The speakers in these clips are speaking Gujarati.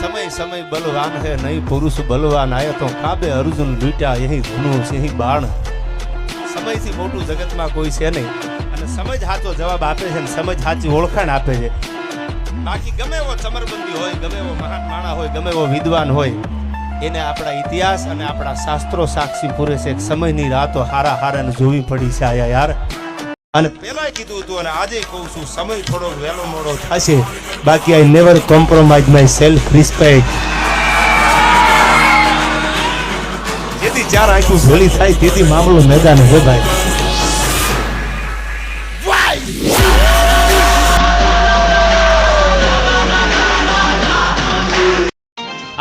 સમય સમય બલવાન હે, નહીં પુરુષ બલવાન. આય તો કાબે અર્જુન લૂટ્યા એ ધનુષ એ બાણ. સમયથી મોટું જગતમાં કોઈ છે નહીં. અને સમજ સાચો જવાબ આપે છે અને સમજ સાચી ઓળખાણ આપે છે. બાકી ગમે એવો ચમરબંધી હોય, ગમે એવો મહાન માણા હોય, ગમે એવો વિદ્વાન હોય, એને આપણા ઇતિહાસ અને આપણા શાસ્ત્રો સાક્ષી પૂરે છે. સમયની રાતો હારા હારાને જોવી પડી છે આયા યાર. અને પેલા કીધું હતું અને આજે કહું છું સમય થોડો વહેલો મોડો થશે. બાકી I never compromise my self respect જેથી ચાર આંખું ભોલી થાય તેથી મામલો મેદાન હે ભાઈ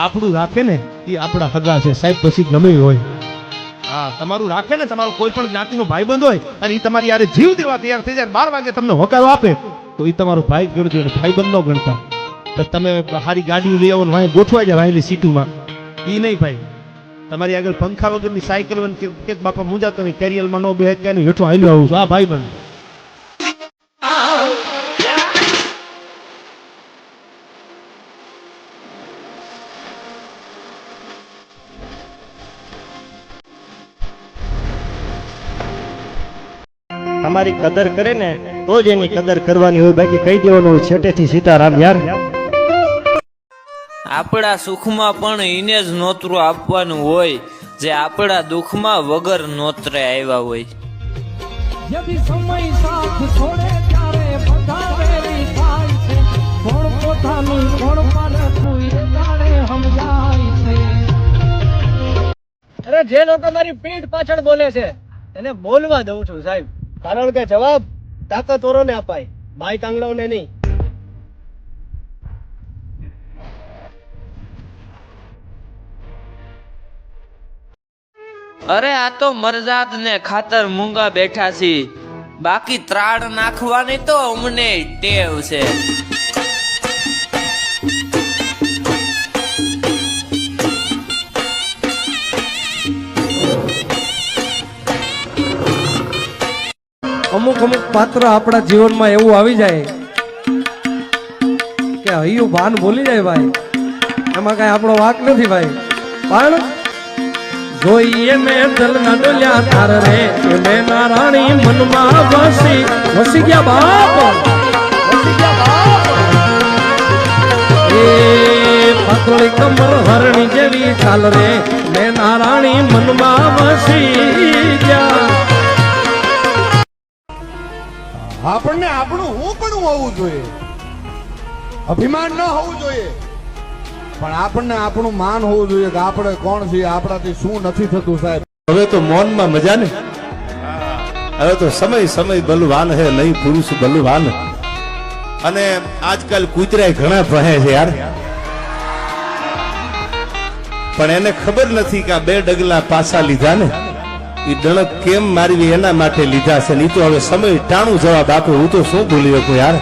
આપણું રાખે ને એ આપણા હગા છે. સાહેબ પછી ગમે હોય. હા, તમારું રાખે ને, તમારો કોઈ પણ જ્ઞાતિનો ભાઈબંધ હોય અને એ તમારી યારે જીવ દેવા તૈયાર થઈ જાય બાર વાગે તમને હોકારો આપે, તો એ તમારો ભાઈ ગણજો અને ભાઈબંધ ન ગણતા. તો તમે સારી ગાડીઓ લઈ આવો વાંહે ગોઠવાઈ જાય વાંહેલી સીટુમાં. એ નહીં ભાઈ. તમારી આગળ પંખા વગરની સાયકલ કે બાપા મુંજાતો નહીં કેરિયરમાં નો બે કે હેઠો હાલ્યો આવું છું. આ ભાઈ બંધ તમારી કદર કરે ને તો જ એની કદર કરવાની હોય. બાકી કહી દેવાનું હોય છેટેથી સીતારામ યાર. આપણા સુખમાં પણ એને જ નોતરું આપવાનું હોય. જે આપણા દુઃખમાં વગર નોતરે આવ્યા હોય. સમય સાથ છોડે ત્યારે બધા થાય છે. કોણ પોતાનું કોણ પારખું એ જાણે સમજાય છે. અરે જે લોકો મારી પીઠ પાછળ બોલે છે એને બોલવા દઉં છું સાહેબ. કારણ કે જવાબ તાકાતવરોને અપાય ભાઈ કાંગડાઓને નહીં. અરે, આ તો મરજાદ ને ખાતર મૂંગા બેઠા છી. બાકી ત્રાડ નાખવાની તો અમને ટેવ છે. અમુક અમુક પાત્ર આપણા જીવનમાં એવું આવી જાય કે હૈયું ભાન ભૂલી જાય ભાઈ. એમાં કઈ આપણો વાક નથી ભાઈ. પણ જોઈએ મેં દલના ડોલ્યા તાર રે મે નારાણી મનમાં વસી. વસી ગયા બાપ. વસી ગયા બાપ એ પાતળી કમર હરણી જેવી ચાલ રે મેં નારાણી મનમાં વસી ગયા. આપણને આપણું હું પણ હોવું જોઈએ. અભિમાન ન હોવું જોઈએ. પણ આપણને આપણું માન હોવું જોઈએ કે આપણે કોણ છીએ આપણાથી શું નથી થતું સાહેબ. હવે તો મૌનમાં મજા ને? હવે તો સમય સમય બલવાન હે નહીં પુરુષ બલવાન. અને આજકાલ કૂતરાય ઘણા ભહે છે યાર. પણ એને ખબર નથી કે આ બે ડગલા પાછા લીધા ને? એ દણક કેમ મારી એના માટે લીધા છે? ને એ તો હવે સમય ટાણું જવાબ આપે, હું તો શું ભૂલી શકું યાર?